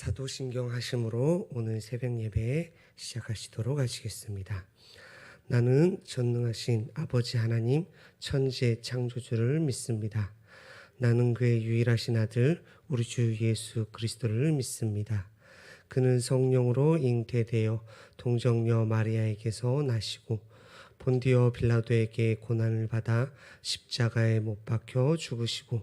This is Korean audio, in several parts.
사도신경 하심으로 오늘 새벽 예배 시작하시도록 하시겠습니다. 나는 전능하신 아버지 하나님 천지의 창조주를 믿습니다. 나는 그의 유일하신 아들 우리 주 예수 그리스도를 믿습니다. 그는 성령으로 잉태되어 동정녀 마리아에게서 나시고 본디오 빌라도에게 고난을 받아 십자가에 못 박혀 죽으시고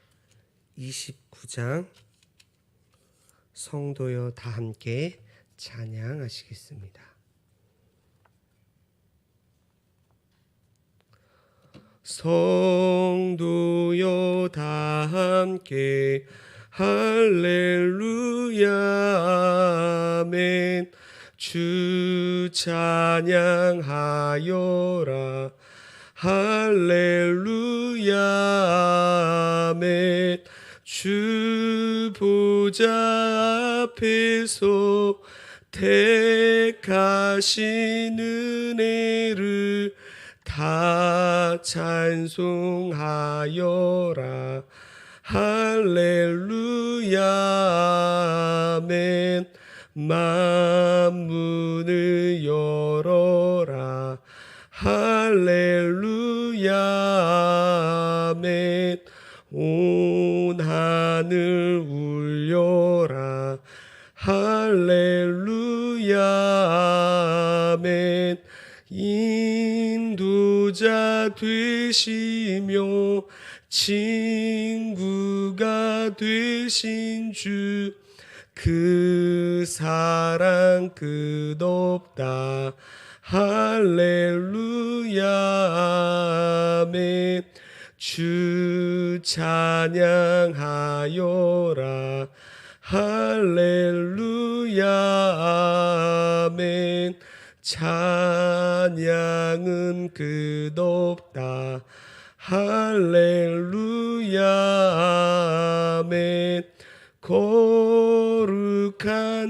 29장 성도여 다 함께 찬양하시겠습니다. 성도여 다 함께 할렐루야 아멘. 주 찬양하여라. 할렐루야 아멘 주 보좌 앞에서 택하신 은혜를 다 찬송하여라. 할렐루야. 아멘. 만문을 열어라. 할렐루야. 아멘. 온 하늘 울려라. 할렐루야. 아멘. 인도자 되시며 친구가 되신 주 그 사랑 끝없다. 할렐루야. 아멘 주 찬양하여라. 할렐루야. 아멘. 찬양은 끝없다. 할렐루야. 아멘. 거룩한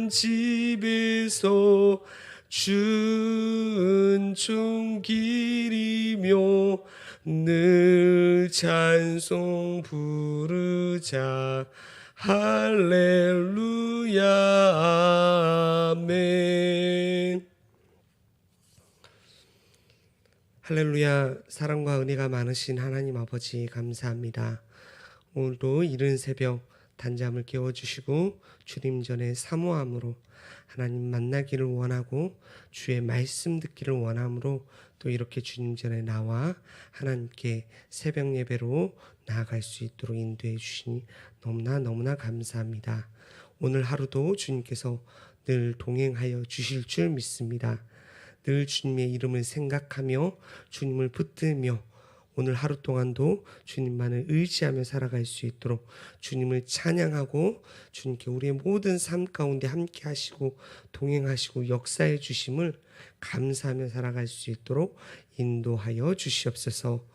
집에서 주은총 기리며 늘 찬송 부르자. 할렐루야. 아멘. 할렐루야. 사랑과 은혜가 많으신 하나님 아버지 감사합니다. 오늘도 이른 새벽 단잠을 깨워주시고 주님 전에 사모함으로 하나님 만나기를 원하고 주의 말씀 듣기를 원함으로 또 이렇게 주님 전에 나와 하나님께 새벽 예배로 나아갈 수 있도록 인도해 주시니 너무나 너무나 감사합니다. 오늘 하루도 주님께서 늘 동행하여 주실 줄 믿습니다. 늘 주님의 이름을 생각하며 주님을 붙들며 오늘 하루 동안도 주님만을 의지하며 살아갈 수 있도록 주님을 찬양하고 주님께 우리의 모든 삶 가운데 함께 하시고 동행하시고 역사해 주심을 감사하며 살아갈 수 있도록 인도하여 주시옵소서.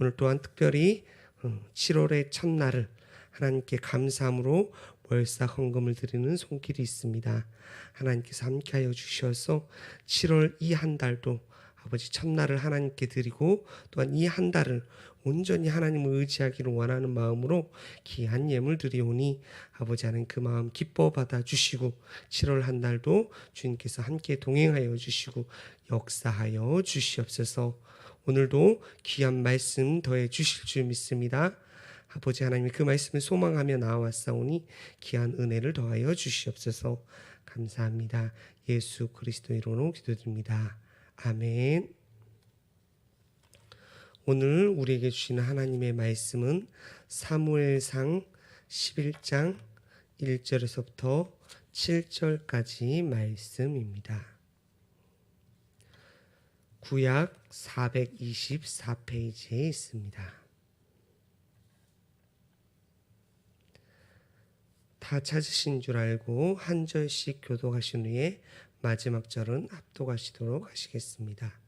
오늘 또한 특별히 7월의 첫날을 하나님께 감사함으로 월사 헌금을 드리는 손길이 있습니다. 하나님께서 함께하여 주셔서 7월 이 한 달도 아버지 첫날을 하나님께 드리고 또한 이 한 달을 온전히 하나님을 의지하기를 원하는 마음으로 귀한 예물 드리오니 아버지 하나님 그 마음 기뻐 받아 주시고 7월 한 달도 주님께서 함께 동행하여 주시고 역사하여 주시옵소서. 오늘도 귀한 말씀 더해 주실 줄 믿습니다. 아버지 하나님이 그 말씀을 소망하며 나와왔사오니 귀한 은혜를 더하여 주시옵소서. 감사합니다. 예수 그리스도 이름으로 기도드립니다. 아멘. 오늘 우리에게 주시는 하나님의 말씀은 사무엘상 11장 1절에서부터 7절까지 말씀입니다. 구약 424페이지에 있습니다. 다 찾으신 줄 알고 한 절씩 교독하신 후에 마지막 절은 합독하시도록 하시겠습니다.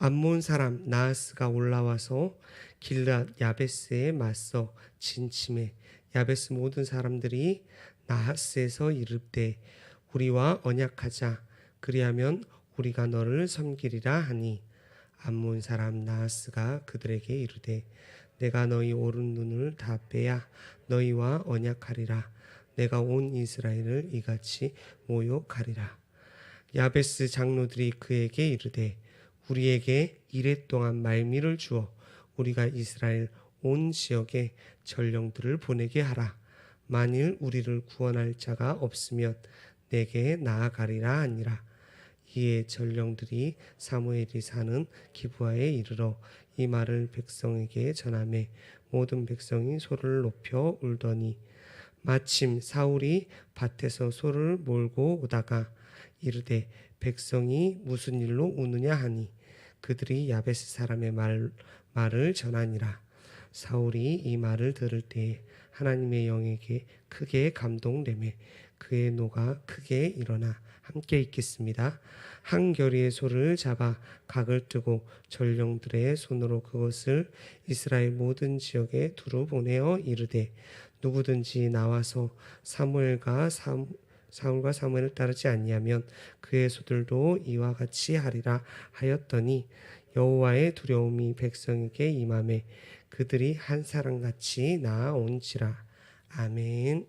암몬 사람 나하스가 올라와서 길랏 야베스에 맞서 진침해 야베스 모든 사람들이 나하스에서 이르되 우리와 언약하자 그리하면 우리가 너를 섬기리라 하니 암몬 사람 나하스가 그들에게 이르되 내가 너희 오른 눈을 다 빼야 너희와 언약하리라 내가 온 이스라엘을 이같이 모욕하리라. 야베스 장로들이 그에게 이르되 우리에게 이래 동안 말미를 주어 우리가 이스라엘 온 지역에 전령들을 보내게 하라. 만일 우리를 구원할 자가 없으면 내게 나아가리라 하니라. 이에 전령들이 사무엘이 사는 기부하에 이르러 이 말을 백성에게 전하매 모든 백성이 소를 높여 울더니 마침 사울이 밭에서 소를 몰고 오다가 이르되 백성이 무슨 일로 우느냐 하니 그들이 야베스 사람의 말, 말을 전하니라 사울이 이 말을 들을 때에 하나님의 영에게 크게 감동되매 그의 노가 크게 일어나 함께 있겠습니다. 한 결의의 소를 잡아 각을 뜨고 전령들의 손으로 그것을 이스라엘 모든 지역에 두루 보내어 이르되 누구든지 나와서 사무엘과 사, 사울과 사무엘을 따르지 아니하면 그의 소들도 이와 같이 하리라 하였더니 여호와의 두려움이 백성에게 임함에 그들이 한 사람같이 나아온지라 아멘.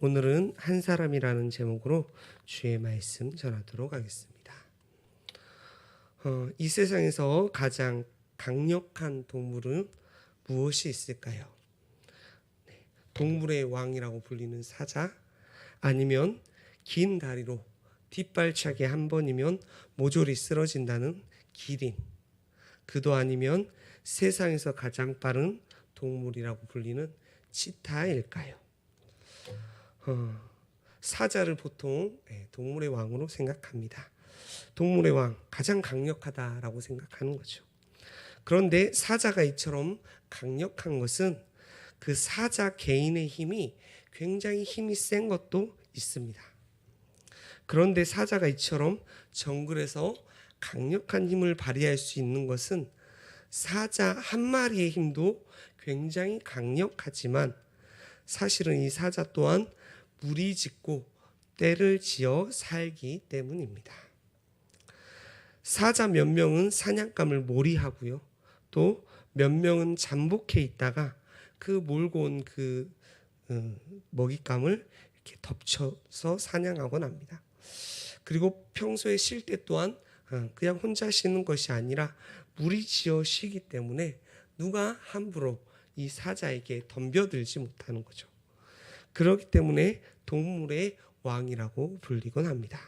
오늘은 한 사람이라는 제목으로 주의 말씀 전하도록 하겠습니다. 어, 이 세상에서 가장 강력한 동물은 무엇이 있을까요? 네, 동물의 왕이라고 불리는 사자, 아니면 긴 다리로 뒷발차기 한 번이면 모조리 쓰러진다는 기린, 그도 아니면 세상에서 가장 빠른 동물이라고 불리는 치타일까요? 어, 사자를 보통 예, 동물의 왕으로 생각합니다. 동물의 왕 가장 강력하다라고 생각하는 거죠. 그런데 사자가 이처럼 강력한 것은 그 사자 개인의 힘이 굉장히 힘이 센 것도 있습니다. 그런데 사자가 이처럼 정글에서 강력한 힘을 발휘할 수 있는 것은 사자 한 마리의 힘도 굉장히 강력하지만 사실은 이 사자 또한 무리 짓고 때를 지어 살기 때문입니다. 사자 몇 명은 사냥감을 몰이하고요. 또 몇 명은 잠복해 있다가 그 몰고 온그 어, 먹잇감을 이렇게 덮쳐서 사냥하곤 합니다. 그리고 평소에 쉴 때 또한 어, 그냥 혼자 쉬는 것이 아니라 무리 지어 쉬기 때문에 누가 함부로 이 사자에게 덤벼들지 못하는 거죠. 그렇기 때문에 동물의 왕이라고 불리곤 합니다.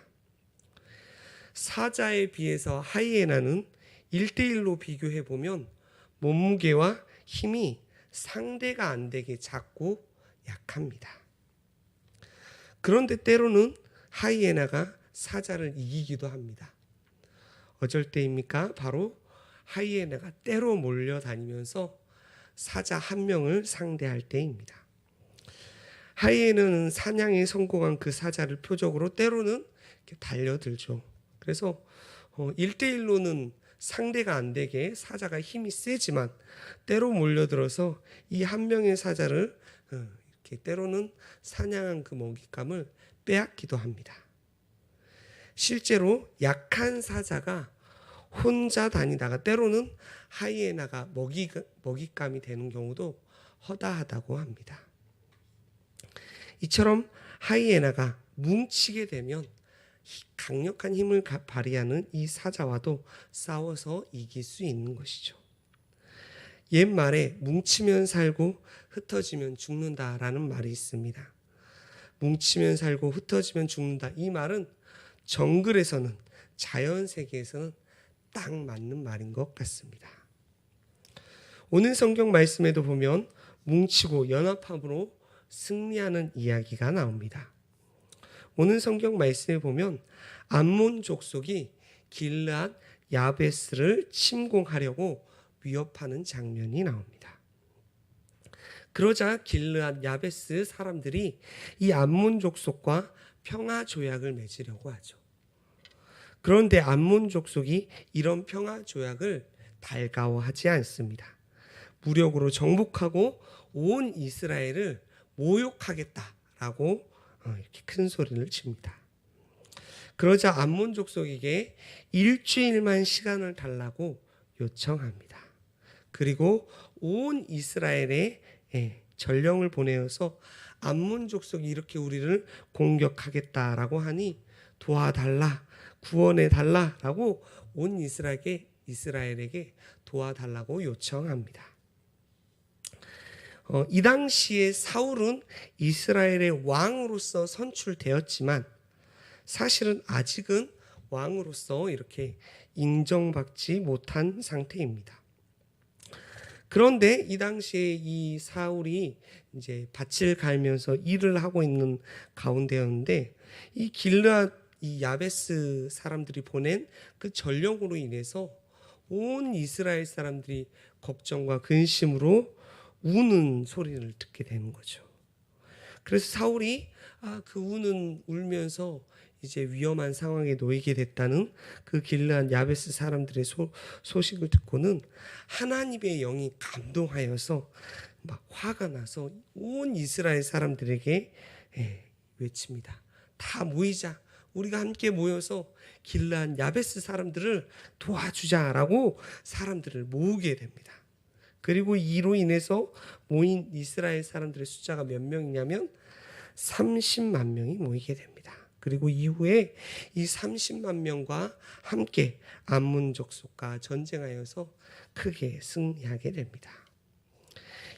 사자에 비해서 하이에나는 1대1로 비교해 보면 몸무게와 힘이 상대가 안 되게 작고 약합니다. 그런데 때로는 하이에나가 사자를 이기기도 합니다. 어쩔 때입니까? 바로 하이에나가 때로 몰려다니면서 사자 한 명을 상대할 때입니다. 하이에나는 사냥에 성공한 그 사자를 표적으로 때로는 달려들죠. 그래서 어, 1대1로는 상대가 안 되게 사자가 힘이 세지만 때로 몰려들어서 이 한 명의 사자를 어, 이렇게 때로는 사냥한 그 먹잇감을 빼앗기도 합니다. 실제로 약한 사자가 혼자 다니다가 때로는 하이에나가 먹이, 먹잇감이 되는 경우도 허다하다고 합니다. 이처럼 하이에나가 뭉치게 되면 강력한 힘을 발휘하는 이 사자와도 싸워서 이길 수 있는 것이죠. 옛말에 뭉치면 살고 흩어지면 죽는다라는 말이 있습니다. 뭉치면 살고 흩어지면 죽는다. 이 말은 정글에서는 자연 세계에서는 딱 맞는 말인 것 같습니다. 오늘 성경 말씀에도 보면 뭉치고 연합함으로 승리하는 이야기가 나옵니다. 오늘 성경 말씀에 보면 암몬 족속이 길앗 야베스를 침공하려고 위협하는 장면이 나옵니다. 그러자 길르앗 야베스 사람들이 이 암몬 족속과 평화 조약을 맺으려고 하죠. 그런데 암몬 족속이 이런 평화 조약을 달가워하지 않습니다. 무력으로 정복하고 온 이스라엘을 모욕하겠다라고 어, 이렇게 큰 소리를 칩니다. 그러자 암몬 족속에게 일주일만 시간을 달라고 요청합니다. 그리고 온 이스라엘에 예, 전령을 보내어서 암몬 족속이 이렇게 우리를 공격하겠다라고 하니 도와달라, 구원해 달라라고 온 이스라엘에게 이스라엘에게 도와달라고 요청합니다. 어, 이 당시에 사울은 이스라엘의 왕으로서 선출되었지만 사실은 아직은 왕으로서 이렇게 인정받지 못한 상태입니다. 그런데 이 당시에 이 사울이 이제 밭을 갈면서 일을 하고 있는 가운데였는데 이 길르앗 이 야베스 사람들이 보낸 그 전령으로 인해서 온 이스라엘 사람들이 걱정과 근심으로 우는 소리를 듣게 되는 거죠. 그래서 사울이 아, 그 우는 울면서 이제 위험한 상황에 놓이게 됐다는 그 길르한 야베스 사람들의 소, 소식을 듣고는 하나님의 영이 감동하여서 막 화가 나서 온 이스라엘 사람들에게 예, 외칩니다. 다 모이자. 우리가 함께 모여서 길르한 야베스 사람들을 도와주자라고 사람들을 모으게 됩니다. 그리고 이로 인해서 모인 이스라엘 사람들의 숫자가 몇 명이냐면 30만 명이 모이게 됩니다. 그리고 이후에 이 30만 명과 함께 암문 족속과 전쟁하여서 크게 승리하게 됩니다.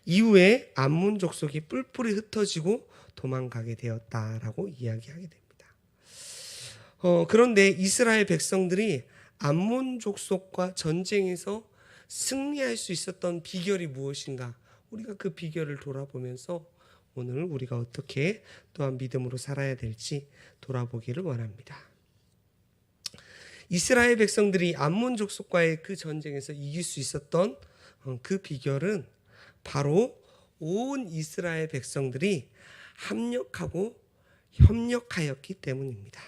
이후에 암문 족속이 뿔뿔이 흩어지고 도망가게 되었다라고 이야기하게 됩니다. 어, 그런데 이스라엘 백성들이 암몬 족속과 전쟁에서 승리할 수 있었던 비결이 무엇인가? 우리가 그 비결을 돌아보면서 오늘 우리가 어떻게 또한 믿음으로 살아야 될지 돌아보기를 원합니다. 이스라엘 백성들이 암몬 족속과의 그 전쟁에서 이길 수 있었던 어, 그 비결은 바로 온 이스라엘 백성들이 합력하고 협력하였기 때문입니다.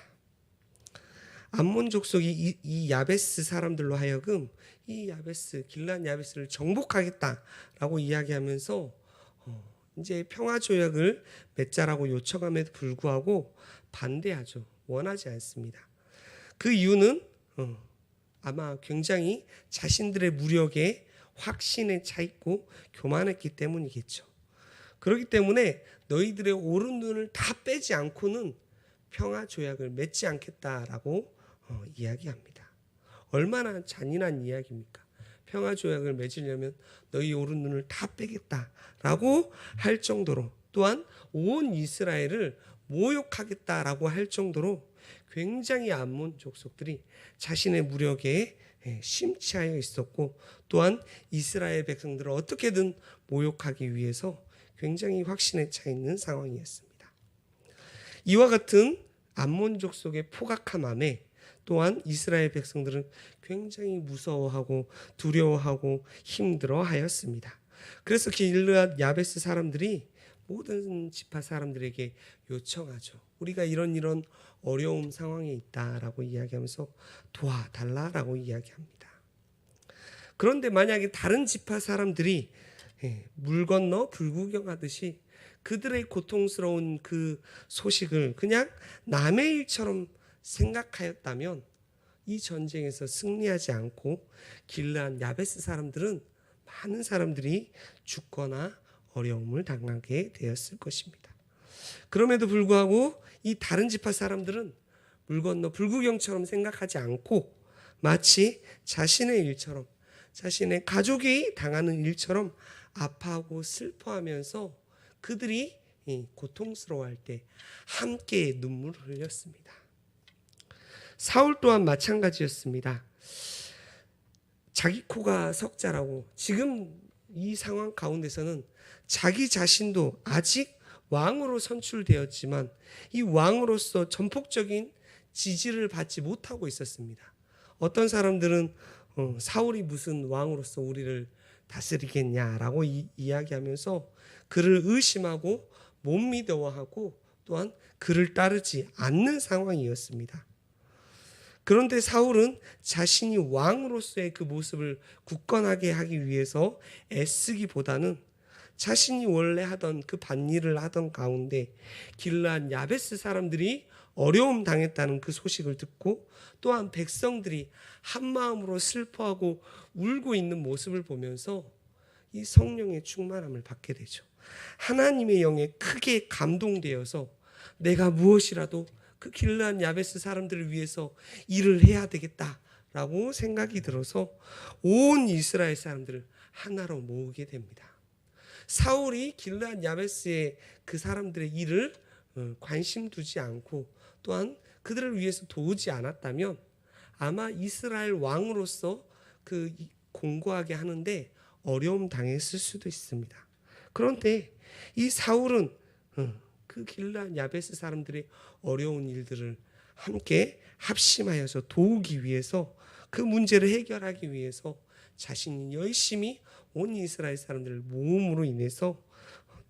암몬 족속이 이, 이 야베스 사람들로 하여금 이 야베스 길란 야베스를 정복하겠다라고 이야기하면서 어, 이제 평화 조약을 맺자라고 요청함에도 불구하고 반대하죠. 원하지 않습니다. 그 이유는 어, 아마 굉장히 자신들의 무력에 확신에 차 있고 교만했기 때문이겠죠. 그렇기 때문에 너희들의 오른 눈을 다 빼지 않고는 평화 조약을 맺지 않겠다라고 어, 이야기합니다. 얼마나 잔인한 이야기입니까? 평화 조약을 맺으려면 너희 오른 눈을 다 빼겠다라고 할 정도로 또한 온 이스라엘을 모욕하겠다라고 할 정도로 굉장히 암몬 족속들이 자신의 무력에 예, 심취하여 있었고 또한 이스라엘 백성들을 어떻게든 모욕하기 위해서 굉장히 확신에 차 있는 상황이었습니다. 이와 같은 암몬 족속의 포각함함에 또한 이스라엘 백성들은 굉장히 무서워하고 두려워하고 힘들어하였습니다. 그래서 길르앗 야베스 사람들이 모든 지파 사람들에게 요청하죠. 우리가 이런 이런 어려움 상황에 있다라고 이야기하면서 도와달라라고 이야기합니다. 그런데 만약에 다른 지파 사람들이 예, 물 건너 불구경하듯이 그들의 고통스러운 그 소식을 그냥 남의 일처럼 생각하였다면 이 전쟁에서 승리하지 않고 길란 야베스 사람들은 많은 사람들이 죽거나 어려움을 당하게 되었을 것입니다. 그럼에도 불구하고 이 다른 지파 사람들은 물 건너 불구경처럼 생각하지 않고 마치 자신의 일처럼 자신의 가족이 당하는 일처럼 아파하고 슬퍼하면서 그들이 고통스러워할 때 함께 눈물을 흘렸습니다. 사울 또한 마찬가지였습니다. 자기 코가 석자라고 지금 이 상황 가운데서는 자기 자신도 아직 왕으로 선출되었지만 이 왕으로서 전폭적인 지지를 받지 못하고 있었습니다. 어떤 사람들은 어, 사울이 무슨 왕으로서 우리를 다스리겠냐라고 이, 이야기하면서 그를 의심하고 못 믿어하고 또한 그를 따르지 않는 상황이었습니다. 그런데 사울은 자신이 왕으로서의 그 모습을 굳건하게 하기 위해서 애쓰기보다는 자신이 원래 하던 그 반일을 하던 가운데 길란 야베스 사람들이 어려움 당했다는 그 소식을 듣고 또한 백성들이 한 마음으로 슬퍼하고 울고 있는 모습을 보면서 이 성령의 충만함을 받게 되죠. 하나님의 영에 크게 감동되어서 내가 무엇이라도 그 길란 야베스 사람들을 위해서 일을 해야 되겠다라고 생각이 들어서 온 이스라엘 사람들을 하나로 모으게 됩니다. 사울이 길란 야베스의 그 사람들의 일을 어, 관심 두지 않고 또한 그들을 위해서 도우지 않았다면 아마 이스라엘 왕으로서 그 이- 공고하게 하는데 어려움 당했을 수도 있습니다. 그런데 이 사울은 어, 그 길란 야베스 사람들의 어려운 일들을 함께 합심하여서 도우기 위해서 그 문제를 해결하기 위해서 자신이 열심히 온 이스라엘 사람들을 모음으로 인해서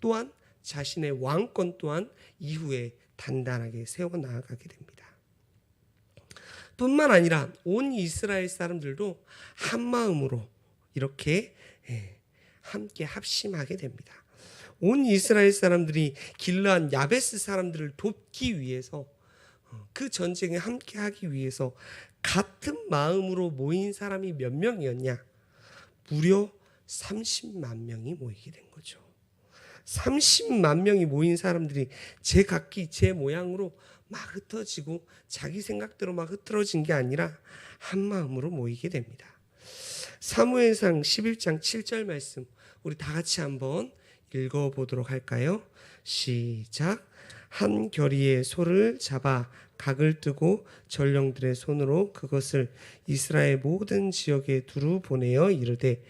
또한 자신의 왕권 또한 이후에 단단하게 세워 나아가게 됩니다. 뿐만 아니라 온 이스라엘 사람들도 한 마음으로 이렇게 예, 함께 합심하게 됩니다. 온 이스라엘 사람들이 길르한 야베스 사람들을 돕기 위해서 어, 그 전쟁에 함께 하기 위해서 같은 마음으로 모인 사람이 몇 명이었냐? 무려 30만 명이 모이게 된 거죠. 30만 명이 모인 사람들이 제 각기 제 모양으로 막 흩어지고 자기 생각대로 막 흐트러진 게 아니라 한 마음으로 모이게 됩니다. 사무엘상 11장 7절 말씀 우리 다 같이 한번 읽어 보도록 할까요? 시작. 한 결의의 소를 잡아 각을 뜨고 전령들의 손으로 그것을 이스라엘 모든 지역에 두루 보내어 이르되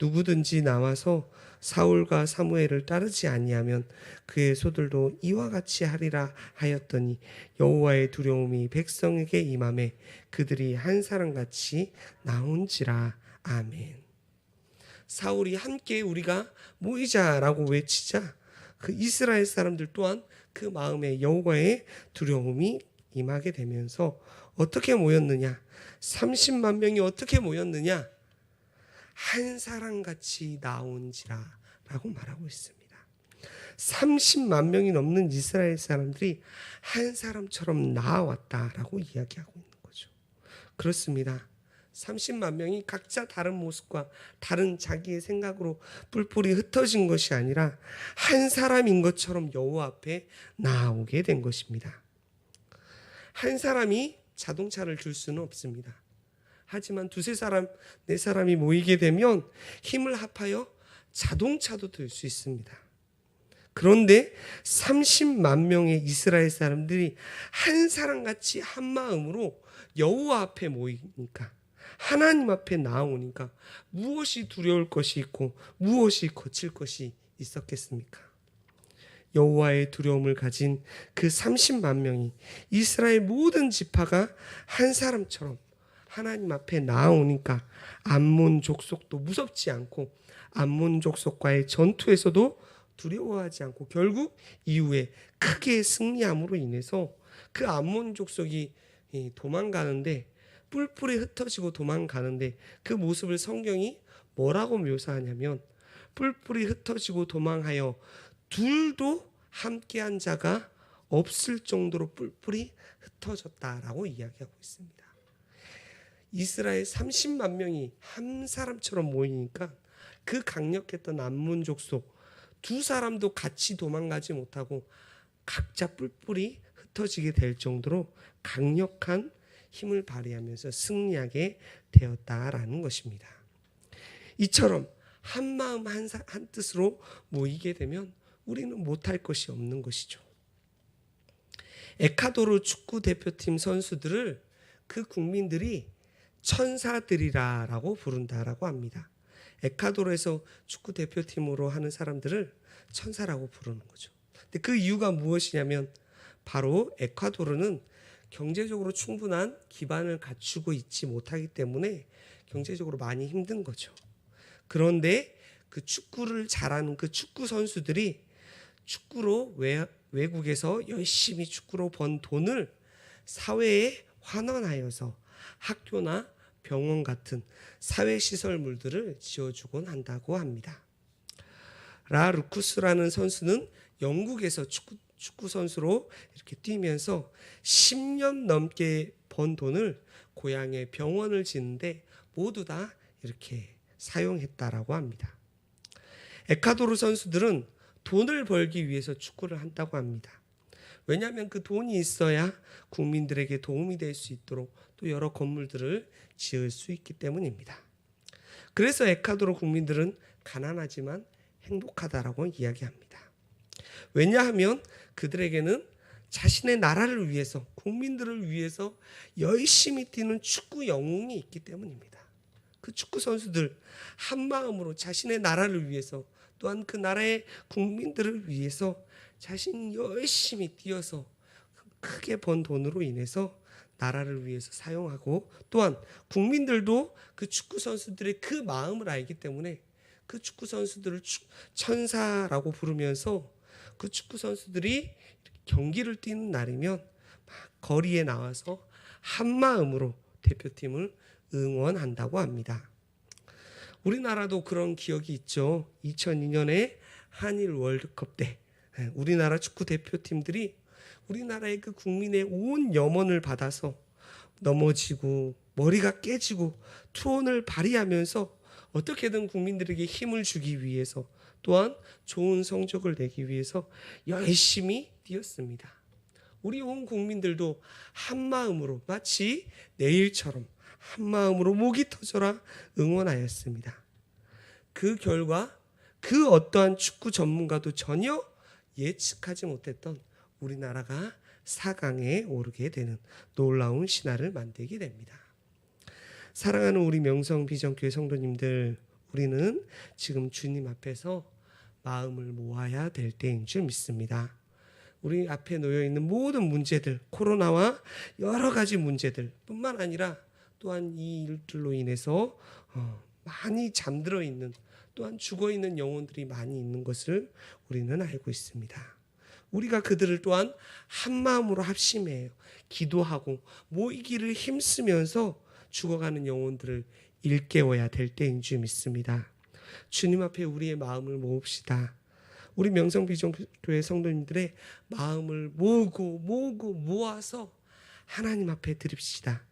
누구든지 나와서 사울과 사무엘을 따르지 아니하면 그의 소들도 이와 같이 하리라 하였더니 여호와의 두려움이 백성에게 임함에 그들이 한 사람 같이 나온지라 아멘. 사울이 함께 우리가 모이자라고 외치자 그 이스라엘 사람들 또한 그 마음에 여호와의 두려움이 임하게 되면서 어떻게 모였느냐? 30만 명이 어떻게 모였느냐? 한 사람 같이 나온지라라고 말하고 있습니다. 30만 명이 넘는 이스라엘 사람들이 한 사람처럼 나왔다라고 이야기하고 있는 거죠. 그렇습니다. 30만 명이 각자 다른 모습과 다른 자기의 생각으로 뿔뿔이 흩어진 것이 아니라 한 사람인 것처럼 여호와 앞에 나오게 된 것입니다. 한 사람이 자동차를 줄 수는 없습니다. 하지만 두세 사람, 네 사람이 모이게 되면 힘을 합하여 자동차도 들 수 있습니다. 그런데 30만 명의 이스라엘 사람들이 한 사람 같이 한 마음으로 여호와 앞에 모이니까 하나님 앞에 나오니까 무엇이 두려울 것이 있고 무엇이 거칠 것이 있었겠습니까? 여호와의 두려움을 가진 그 30만 명이 이스라엘 모든 지파가 한 사람처럼 하나님 앞에 나오니까 암몬 족속도 무섭지 않고 암몬 족속과의 전투에서도 두려워하지 않고 결국 이후에 크게 승리함으로 인해서 그 암몬 족속이 이 도망가는데 뿔뿔이 흩어지고 도망가는데 그 모습을 성경이 뭐라고 묘사하냐면 뿔뿔이 흩어지고 도망하여 둘도 함께한 자가 없을 정도로 뿔뿔이 흩어졌다라고 이야기하고 있습니다. 이스라엘 30만 명이 한 사람처럼 모이니까 그 강력했던 암문 족속 두 사람도 같이 도망가지 못하고 각자 뿔뿔이 흩어지게 될 정도로 강력한 힘을 발휘하면서 승리하게 되었다라는 것입니다. 이처럼 한 마음 한, 사- 한 뜻으로 모이게 되면 우리는 못할 것이 없는 것이죠. 에카도르 축구 대표팀 선수들을 그 국민들이 천사들이라라고 부른다라고 합니다. 에카도르에서 축구 대표팀으로 하는 사람들을 천사라고 부르는 거죠. 근데 그 이유가 무엇이냐면 바로 에콰도르는 경제적으로 충분한 기반을 갖추고 있지 못하기 때문에 경제적으로 많이 힘든 거죠. 그런데 그 축구를 잘하는 그 축구 선수들이 축구로 외, 외국에서 열심히 축구로 번 돈을 사회에 환원하여서 학교나 병원 같은 사회 시설물들을 지어주곤 한다고 합니다. 라 루쿠스라는 선수는 영국에서 축구, 축구 선수로 이렇게 뛰면서 10년 넘게 번 돈을 고향에 병원을 짓는데 모두 다 이렇게 사용했다라고 합니다. 에콰도르 선수들은 돈을 벌기 위해서 축구를 한다고 합니다. 왜냐하면 그 돈이 있어야 국민들에게 도움이 될 수 있도록 또 여러 건물들을 지을 수 있기 때문입니다. 그래서 에콰도르 국민들은 가난하지만 행복하다라고 이야기합니다. 왜냐하면 그들에게는 자신의 나라를 위해서 국민들을 위해서 열심히 뛰는 축구 영웅이 있기 때문입니다. 그 축구 선수들 한 마음으로 자신의 나라를 위해서 또한 그 나라의 국민들을 위해서 자신이 열심히 뛰어서 크게 번 돈으로 인해서 나라를 위해서 사용하고 또한 국민들도 그 축구 선수들의 그 마음을 알기 때문에 그 축구 선수들을 축- 천사라고 부르면서 그 축구 선수들이 경기를 뛰는 날이면 막 거리에 나와서 한 마음으로 대표팀을 응원한다고 합니다. 우리나라도 그런 기억이 있죠. 2002년에 한일 월드컵 때 예, 우리나라 축구 대표팀들이 우리나라의 그 국민의 온 염원을 받아서 넘어지고 머리가 깨지고 투혼을 발휘하면서 어떻게든 국민들에게 힘을 주기 위해서 또한 좋은 성적을 내기 위해서 열심히 뛰었습니다. 우리 온 국민들도 한 마음으로 마치 내일처럼 한 마음으로 목이 터져라 응원하였습니다. 그 결과 그 어떠한 축구 전문가도 전혀 예측하지 못했던 우리나라가 4강에 오르게 되는 놀라운 신화를 만들게 됩니다. 사랑하는 우리 명성 비전교회 성도님들, 우리는 지금 주님 앞에서 마음을 모아야 될 때인 줄 믿습니다. 우리 앞에 놓여 있는 모든 문제들, 코로나와 여러 가지 문제들 뿐만 아니라 또한 이 일들로 인해서 어, 많이 잠들어 있는 또한 죽어 있는 영혼들이 많이 있는 것을 우리는 알고 있습니다. 우리가 그들을 또한 한 마음으로 합심해요. 기도하고 모이기를 힘쓰면서 죽어가는 영혼들을 일깨워야 될 때인 줄 믿습니다. 주님 앞에 우리의 마음을 모읍시다. 우리 명성비전교회 성도님들의 마음을 모으고 모으고 모아서 하나님 앞에 드립시다.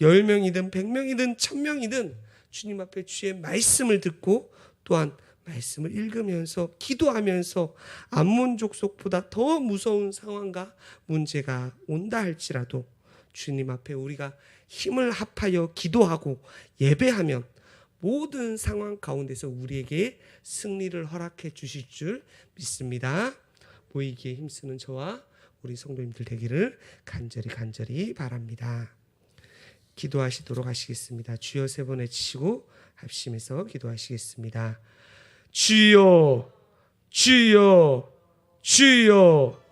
열 명이든 백 명이든 천 명이든 주님 앞에 주의 말씀을 듣고 또한 말씀을 읽으면서 기도하면서 안문 족속보다 더 무서운 상황과 문제가 온다 할지라도 주님 앞에 우리가 힘을 합하여 기도하고 예배하면 모든 상황 가운데서 우리에게 승리를 허락해 주실 줄 믿습니다. 모이기에 힘쓰는 저와 우리 성도님들 되기를 간절히 간절히 바랍니다. 기도하시도록 하시겠습니다. 주여 세 번 외치시고 합심해서 기도하시겠습니다. 주여, 주여, 주여,